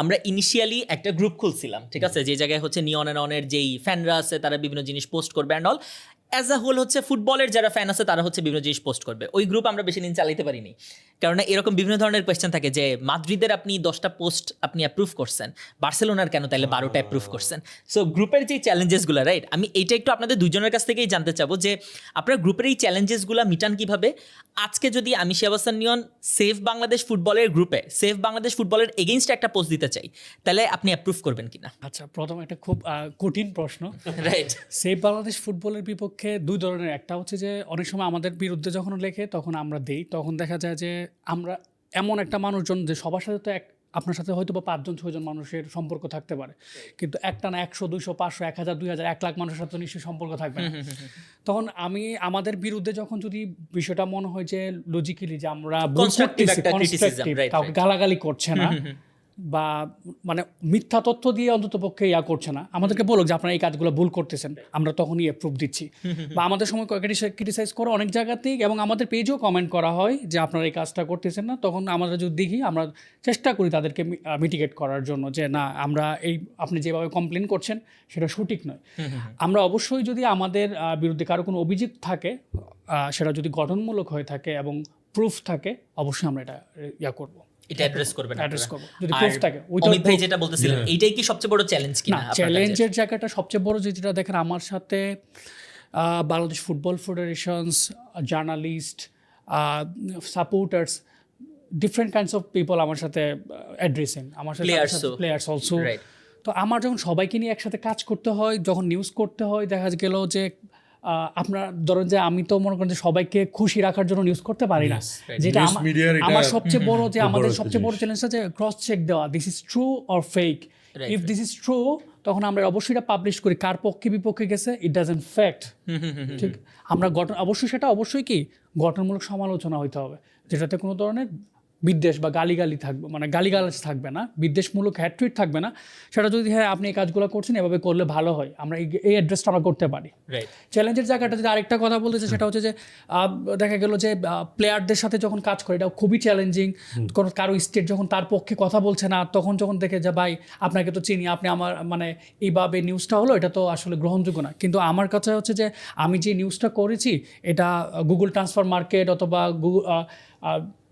আমরা ইনিশিয়ালি একটা গ্রুপ খুলছিলাম, ঠিক আছে? যে জায়গায় হচ্ছে নিয়ন অ্যান্ড অনের যেই ফ্যানরা আছে, তারা বিভিন্ন জিনিস পোস্ট করবে and all as a whole হচ্ছে ফুটবলের যারা ফ্যান আছে, তারা হচ্ছে বিভিন্ন জিনিস পোস্ট করবে। ওই গ্রুপ আমরা বেশি দিন চালাইতে পারিনি। কারণ এরকম বিভিন্ন ধরনের কোয়েশ্চেন থাকে যে মাদ্রিদের আপনি দশটা পোস্ট আপনি অ্যাপ্রুভ করছেন বার্সেলোনার কেন তাহলে বারোটা অ্যাপ্রুভ করছেন? সো গ্রুপের যে চ্যালেঞ্জেসগুলো রাইট আমি এইটা একটু আপনাদের দুজনের কাছ থেকেই জানতে চাবো যে আপনার গ্রুপের এই চ্যালেঞ্জেসগুলো মিটান কীভাবে? আজকে যদি আমি শেবাসান নিয়ন সেফ বাংলাদেশ ফুটবলের গ্রুপে সেফ বাংলাদেশ ফুটবলের এগেইনস্টে একটা পোস্ট দিতে চাই তাহলে আপনি অ্যাপ্রুভ করবেন কিনা? আচ্ছা প্রথম একটা খুব কঠিন প্রশ্ন। রাইট সেফ বাংলাদেশ ফুটবলের বিপক্ষে দুই ধরনের একটা হচ্ছে যে অনেক সময় আমাদের বিরুদ্ধে যখন লেখে তখন আমরা দেই তখন দেখা যায় যে আমরা এমন একটা মানুষজন যে সবার সাথে তো এক আপনার সাথে হয়তো বা পাঁচজন ছয়জন মানুষের সম্পর্ক থাকতে পারে। কিন্তু একটা না একশো দুইশো পাঁচশো এক হাজার দুই হাজার এক লাখ মানুষের সাথে নিশ্চয়ই সম্পর্ক থাকবে না। তখন আমি আমাদের বিরুদ্ধে যখন যদি বিষয়টা মনে হয় যে লজিক্যালি যে আমরা কাউকে গালাগালি করছে না বা মানে মিথ্যা তথ্য দিয়ে অন্তত পক্ষে ইয়া করছে না। আমাদেরকে বলো যে আপনারা এই কাজগুলো ভুল করতেছেন আমরা তখনই অ্যাপ্রুভ দিচ্ছি। বা আমাদের সময় ক্রিটিসাইজ করে অনেক জায়গাতেই এবং আমাদের পেজেও কমেন্ট করা হয় যে আপনারা এই কাজটা করতেছেন না। তখন আমরা যদি দেখি আমরা চেষ্টা করি তাদেরকে মিটিগেট করার জন্য যে না আমরা এই আপনি যেভাবে কমপ্লেন করছেন সেটা সঠিক নয়। আমরা অবশ্যই যদি আমাদের বিরুদ্ধে কারও কোনো অভিযোগ থাকে সেটা যদি গঠনমূলক হয়ে থাকে এবং প্রুফ থাকে অবশ্যই আমরা এটা ইয়া করব। এটা অ্যাড্রেস করবেন অ্যাড্রেস আপনারা। যদি প্রুফ থাকে অমিত ভাই যেটা বলতেছিলেন এইটাই কি সবচেয়ে বড় চ্যালেঞ্জ কিনা? চ্যালেঞ্জের জায়গাটা সবচেয়ে বড় যেটা দেখেন আমার সাথে আহ, Bangladesh football federations journalist supporters different kinds of people আমার সাথে অ্যাড্রেসিং আমার সাথে প্লেয়ার্স অলসো তো আমার যখন সবাইকে নিয়ে একসাথে কাজ করতে হয় যখন নিউজ করতে হয় দেখা গেল যে আপনার ধরেন যে আমি তো মনে করেন যে সবাইকে খুশি রাখার জন্য নিউজ করতে পারি না। যেটা আমার সবচেয়ে বড় যে আমাদের সবচেয়ে বড় জিনিস। চ্যালেঞ্জটা যে ক্রস চেক দেওয়া this is true or fake if this is true তখন আমরা অবশ্যই এটা পাবলিশ করি। কার পক্ষে বিপক্ষে গেছে ইট ডাজ ডাজেন্ট ফ্যাক্ট ঠিক? আমরা গঠন অবশ্যই সেটা অবশ্যই কি? গঠনমূলক সমালোচনা হইতে হবে। যেটাতে কোনো ধরনের বিদ্বেষ বা গালিগালি থাকবে মানে গালিগালাজ থাকবে না বিদ্বেষমূলক হ্যাট্রিট থাকবে না সেটা যদি হ্যাঁ আপনি এই কাজগুলো করছেন এভাবে করলে ভালো হয় আমরা এই- এই অ্যাড্রেসটা আমরা করতে পারি। চ্যালেঞ্জের জায়গাটা যদি আরেকটা কথা বলতে চাই সেটা হচ্ছে যে দেখা গেল যে প্লেয়ারদের সাথে যখন কাজ করে এটা খুবই চ্যালেঞ্জিং কোনো কারও স্টেট যখন তার পক্ষে কথা বলছে না তখন যখন দেখে যে ভাই আপনাকে তো চিনি আপনি আমার মানে এইভাবে নিউজটা হলো এটা তো আসলে গ্রহণযোগ্য না। কিন্তু আমার কাছে হচ্ছে যে আমি যে নিউজটা করেছি এটা গুগল ট্রান্সফার মার্কেট অথবা গুগল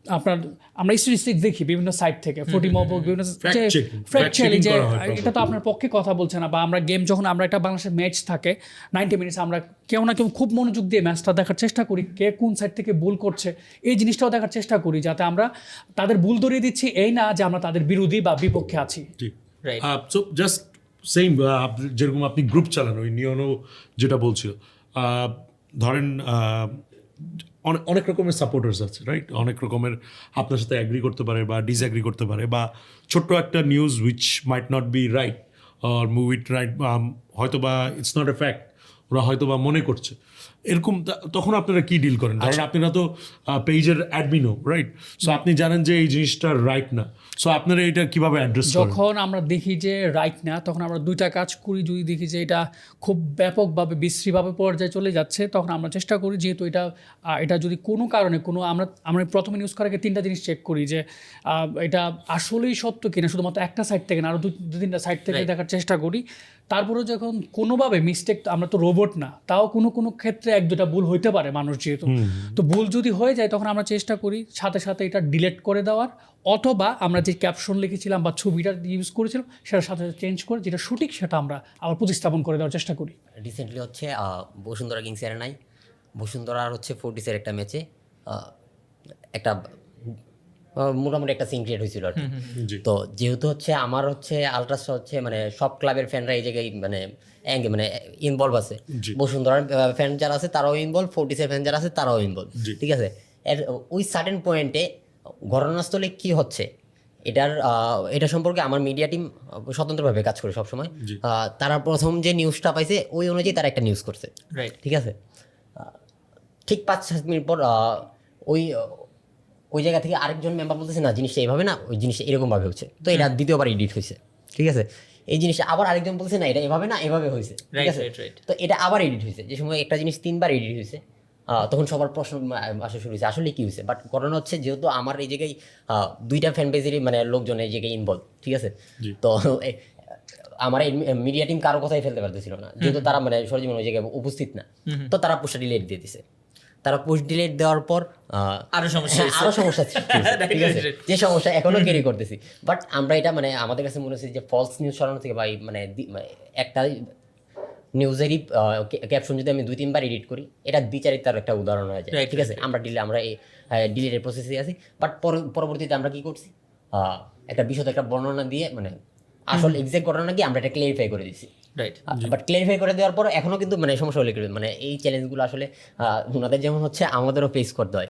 আপনার আমরা স্ট্যাটিস্টিক্স দেখি বিভিন্ন সাইট থেকে ফোর্টি মব বিভিন্ন যে এটা তো আপনার পক্ষে কথা বলছে না বা আমরা গেম যখন আমরা একটা বাংলাদেশের ম্যাচ থাকে নাইনটি মিনিটস আমরা কেউ না কেউ খুব মনোযোগ দিয়ে ম্যাচটা দেখার চেষ্টা করি কে কোন সাইড থেকে ভুল করছে এই জিনিসটাও দেখার চেষ্টা করি যাতে আমরা তাদের ভুল ধরিয়ে দিচ্ছি এই না যে আমরা তাদের বিরোধী বা বিপক্ষে আছি। ঠিক সো জাস্ট সেম যেরকম আপনি গ্রুপ চালান ওই নিয়নও যেটা বলছিল আহ, ধরেন অনেক রকমের সাপোর্টার্স আছে রাইট অনেক রকমের আপনার সাথে অ্যাগ্রি করতে পারে বা ডিসঅ্যাগ্রি করতে পারে বা ছোট্ট একটা news which might not be right or move it right হয়তো বা ইটস নট এ ফ্যাক্ট ওরা হয়তো বা মনে করছে। এরকম তখন আপনারা কি ডিল করেন? কারণ আপনারা তো পেজের অ্যাডমিনও রাইট সো আপনি জানেন যে এই জিনিসটা রাইট না। সো আপনারা এটা কীভাবে অ্যাড্রেস যখন আমরা দেখি যে রাইট না তখন আমরা দুইটা কাজ করি। যদি দেখি যে এটা খুব ব্যাপকভাবে বিশ্রীভাবে পর্যায়ে চলে যাচ্ছে তখন আমরা চেষ্টা করি যেহেতু এটা এটা যদি কোনো কারণে কোনো আমরা আমরা প্রথমে নিউজ করার আগে তিনটা জিনিস চেক করি যে এটা আসলেই সত্য কিনা? শুধুমাত্র একটা সাইড থেকে না আরও দু দু তিনটা সাইড থেকে দেখার চেষ্টা করি। তারপরে যখন কোনোভাবে মিস্টেক আমরা তো রোবট না তাও কোনো কোনো ক্ষেত্রে এক দুটা ভুল হইতে পারে মানুষ যেহেতু। তো ভুল যদি হয়ে যায় তখন আমরা চেষ্টা করি সাথে সাথে এটা ডিলেট করে দেওয়ার অথবা আমরা যে ক্যাপশন লিখেছিলাম বা ছবিটা ইউজ করেছিলাম সেটার সাথে চেঞ্জ করে যেটা সঠিক সেটা আমরা আবার প্রতিস্থাপন করে দেওয়ার চেষ্টা করি। রিসেন্টলি হচ্ছে বসুন্ধরা কিংস নাই। বসুন্ধরা আর হচ্ছে ফোর্টিসের একটা ম্যাচে একটা মোটামুটি একটা সিন ক্রিয়েট হয়েছিল আর কি। তো যেহেতু হচ্ছে আমার হচ্ছে আলট্রাস হচ্ছে মানে সব ক্লাবের ফ্যানরা এই জায়গায় মানে অ্যাঙ্গে মানে ইনভলভ আছে। বসুন্ধরার ফ্যান যারা আছে তারাও ইনভলভ ফোর্টিসের ফ্যান যারা আছে তারাও ইনভলভ ঠিক আছে? এর ওই সার্টেন পয়েন্টে ঘটনাস্থলে কি হচ্ছে এটার আহ, এটা সম্পর্কে আমার মিডিয়া টিম স্বতন্ত্রভাবে কাজ করে সবসময়। তারা প্রথম যে নিউজটা পাইছে ওই অনুযায়ী তারা একটা নিউজ করছে। ঠিক আছে? ঠিক পাঁচ সাত মিনিট পর আহ, ওই ওই জায়গা থেকে আরেকজন মেম্বার বলতেছে না জিনিসটা এইভাবে না ওই জিনিসটা এরকমভাবে হচ্ছে। তো এটা দ্বিতীয়বার এডিট হয়েছে ঠিক আছে? এই জিনিসটা আবার আরেকজন বলছে না এটা এভাবে না এভাবে হয়েছে। ঠিক আছে. তো এটা আবার এডিট হয়েছে। যে সময় একটা জিনিস তিনবার এডিট হয়েছে তখন সবার প্রশ্ন আসা শুরু হয়েছে আসলে কি হয়েছে? বাট ঘটনা হচ্ছে যেহেতু আমার এই জায়গায় দুইটা ফ্যান পেজেরই মানে লোকজন এই জায়গায় ইনভলভ ঠিক আছে? তো আমার মিডিয়া টিম কারও কথাই ফেলতে পারতেছিল না। যেহেতু তারা মানে সরজীবন ওই জায়গায় উপস্থিত না তো তারা পোস্টটা ডিলেট দিয়ে দিছে। তারা পোস্ট ডিলেট দেওয়ার পর আরও সমস্যা আরও সমস্যা ঠিক আছে. যে সমস্যা এখনও ক্যারি করতেছি। বাট আমরা এটা মানে আমাদের কাছে মনে হচ্ছে যে ফলস নিউজ সরানো থেকে বা মানে মানে একটা নিউজেরই ক্যাপশন যদি আমি দুই তিনবার এডিট করি এটা দ্বিচারিতার একটা উদাহরণ হয়ে যায়। ঠিক আছে? আমরা ডিলে আমরা এই ডিলেটের প্রসেসে আছি। বাট পরবর্তীতে আমরা কি করছি? একটা বিশদ একটা বর্ণনা দিয়ে মানে আসল এক্সাক্ট ঘটনা কি আমরা এটা ক্লিয়ারিফাই করে দিছি। রাইট বাট ক্লিয়ারিফাই করে দেওয়ার পর এখনও কিন্তু মানে সমস্যা হলে মানে এই চ্যালেঞ্জগুলো আসলে আহ, ওনাদের যেমন হচ্ছে আমাদেরও ফেস করতে হয়।